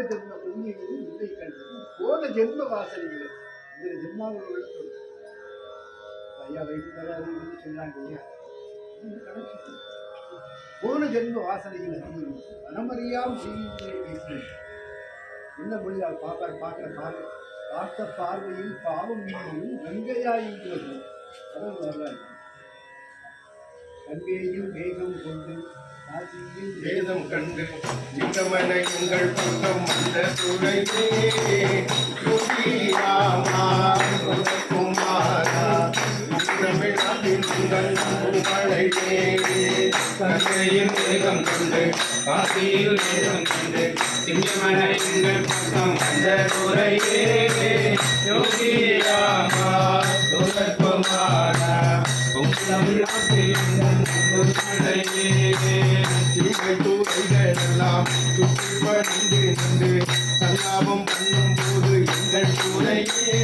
இந்த ஜென்ம உண்மையில் இல்லை கண்டது போன ஜென்ம வாசனைகள். இந்த ஜென்மாவில் உள்ள ஐயா வைத்து தராதுன்னு சொன்னாங்க இல்லையா? போன ஜென்ம வாசனைகள் அதிகம். மனமறியாம் செய்யும் என்ன மொழியால் பார்க்க பார்க்கிற பார்வை. பார்த்த பார்வையில் பாவம் நீங்கும் கங்கையாயின்றது அதான் வரலாறு. கங்கையில் வேகம் கொண்டு காசியில் வேதம் கண்டு சிங்கமனை உங்கள் பக்கம் வந்த கங்கையில் வேகம் கொண்டு காசியில் வேகம் கொண்டு சிங்கமனை உங்கள் பக்கம் வந்த துறையே யோகி தமிழ்நாட்டில் சிங்கை தூரைகள் எல்லாம் சுற்றி பணிந்து நின்று சல்லாபம் பண்ணும் போது எங்கள் துறையே